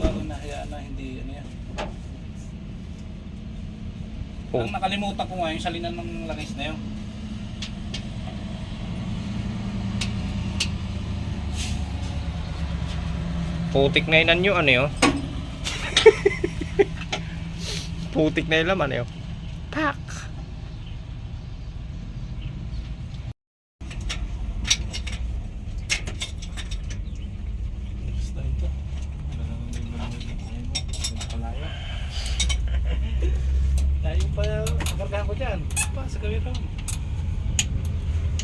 Lalo na hayaan na hindi ano yan. Oh. Ang nakalimutan ko nga yung salinan ng langis na yun. Putik na inan nyo, ano yun? Putik na yung laman yun. Pak! Basta ito. Wala naman may mga ayaw mo. Pinapalayo. Layo pa kargahan ko dyan. Pa, sa gawin ron.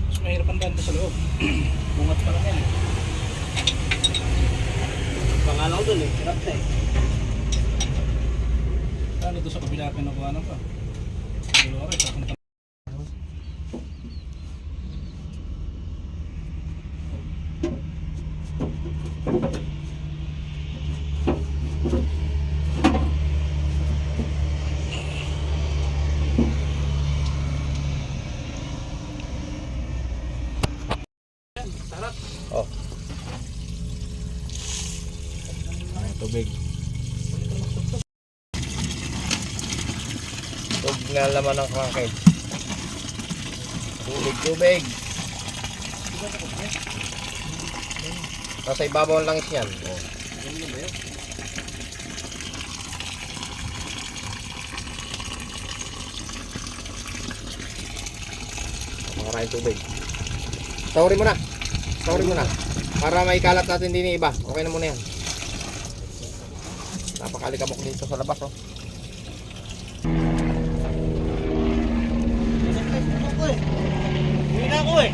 Mas mahirap ang daan sa loob. Bungat pa lang yan eh. Pangalan ko dun eh. Hirap na eh. Ano doon sa kabila pinukuha na pa? Dolores, akong Sarap. Oh. Tubig. Tubig nga laman ng crankcase. Tubig, tubig. Nasa ibabaw ang langis yan. Oh. Maraming tubig. Saurin mo na. Saurin mo na. Para may kalat natin din yung iba. Okay na muna yan. Napakalikabok dito sa labas oh. Uwi na ako eh.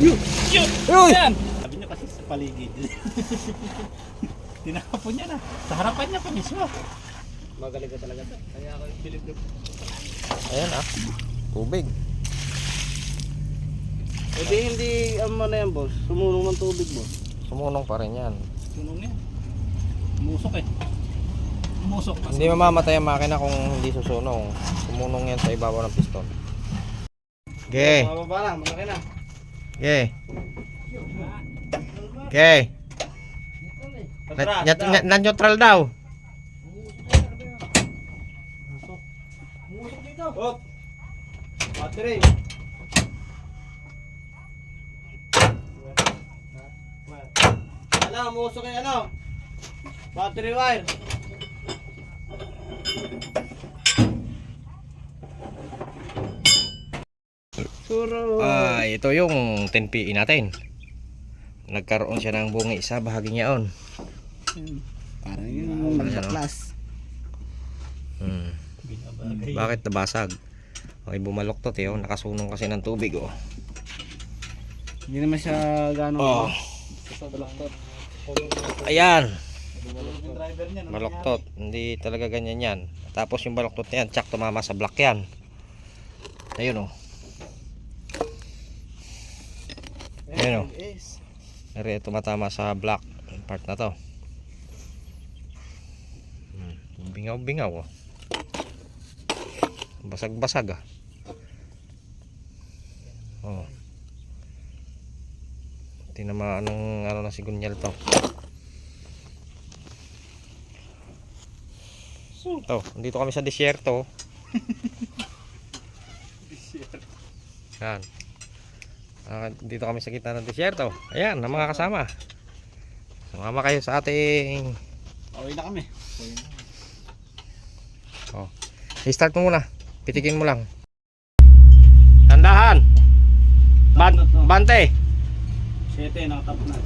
Uy! Yan! Sabi niyo kasi sa paligid. Tinapon niya na. Sa harapan niya pa mismo. Magaling ka talaga. Kaya ako yung bilib Ayan ah. Tubig. E di hindi ano na yan boss. Sumunong ng tubig boss. Sumunong pa rin yan. Tunong niya. Umusok eh. Umusok. Hindi mamamatay ang makina kung hindi susunong. Sumunong yan sa ibabaw ng piston. Okay. Mababa lang. Malaki na. Okay. Okay. Na, na, daw. na, neutral daw. Umusok dito. Op. Battery. Ano, umusok yung ano? Battery wire. Suro. Ah, ito yung 10PE natin. Nagkaroon siya ng bungi sa bahagi niyaon. Parang yun. Ano? Class. Hmm. Bakit nabasag? Okay, bumaloktot eh. Oh. Nakasunong kasi ng tubig oh. Hindi naman siya gano'ng Oh. Ayan. Baloktot. Hindi talaga ganyan yan. Tapos yung baloktot na yan, tsak tumama sa block yan. Ayun oh. Ayun, oh. Is. Nari tumatama sa block part na to. Hmm, Bingaw-bingaw oh. Basag-basag ah. Oh. Tinama anong ano na si Gunyal to. To, dito kami sa disyerto. Yan. Ah, dito kami sa gitna ng disyerto. Ayan, ang mga kasama. Sumama kayo sa ating Away na kami. Oh. I-start mo muna. Pitikin mo lang. Tandahan. Ban bante. 7, nakatap na.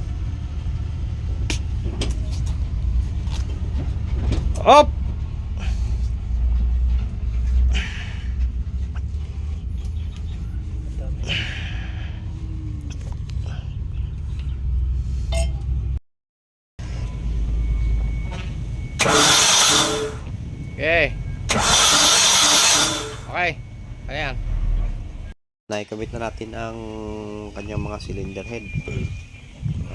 Op. naikabit na natin ang kanyang mga cylinder head hmm.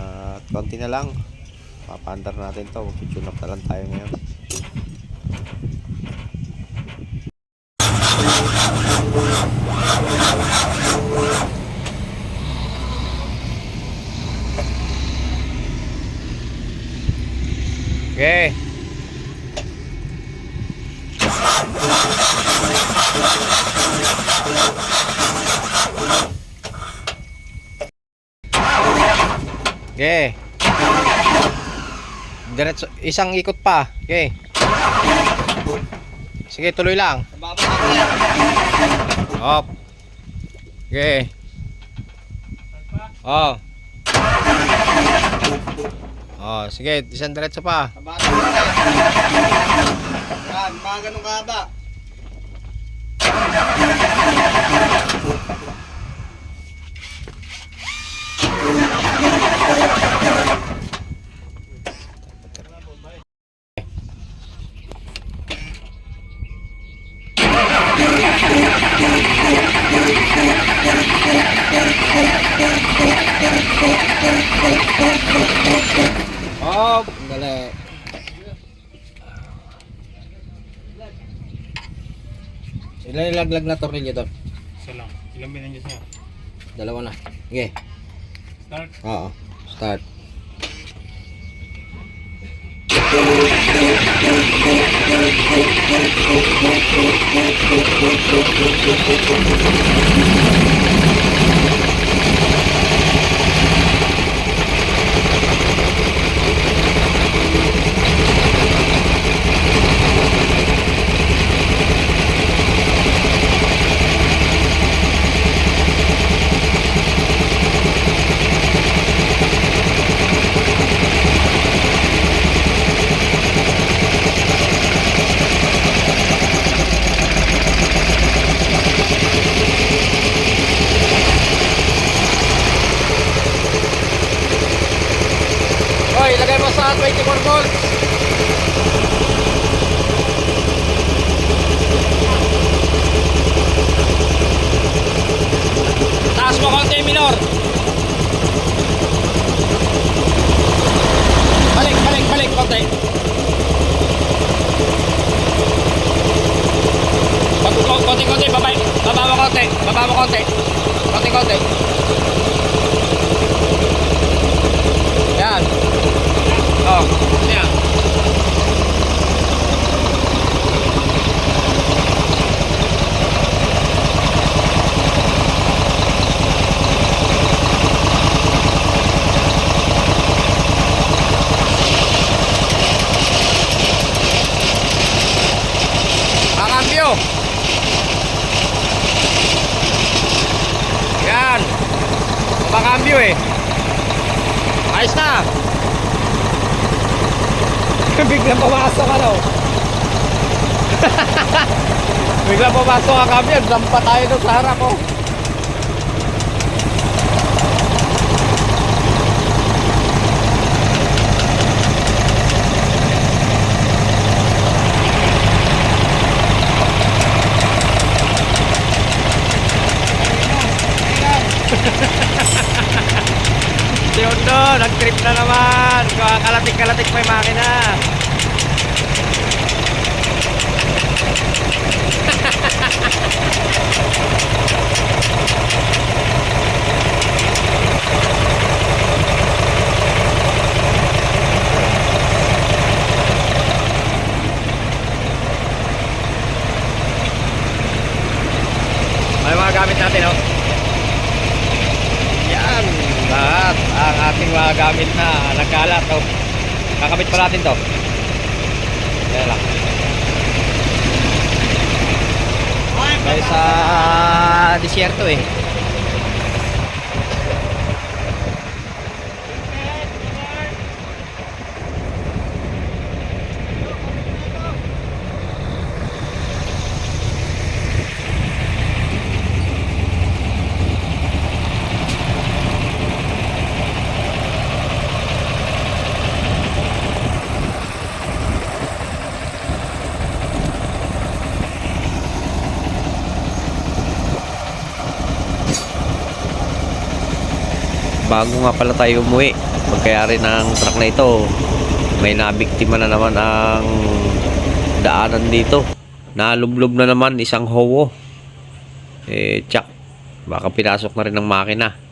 at konti na lang papaandar natin to mag-tune up na lang tayo ngayon Okay. Thank you. Okay. Diretso, isang ikot pa. Okay. Sige, tuloy lang. Op. Okay. Oh. Oh, sige, isang diretso pa. Yan, mga ganun kahaba. Oh, dali. Ilan ilaglag na tornilyo doon? Isa lang. Ilang binangyos niya? Dalawa na. Sige. Start. Oo. Start. Pakambyo eh. Ayos na. Biglang pumasok ano. Biglang pumasok ang kami. Dampa tayo doon sa harap oh. Si Ondo, nag-trip na naman. Kalatik-kalatik pa yung makina. Ano yung mga gamit natin, oh? Yan, lahat ang ating mga gamit na nagkalat. Oh. Kakabit pa natin to. Yan lang. Dahil sa disyerto eh. Bago nga pala tayo umuwi. Pagkayari ng truck na ito. May nabiktima na naman ang daanan dito. Nalublob na naman isang howo. Eh tsak. Baka pinasok na rin ng makina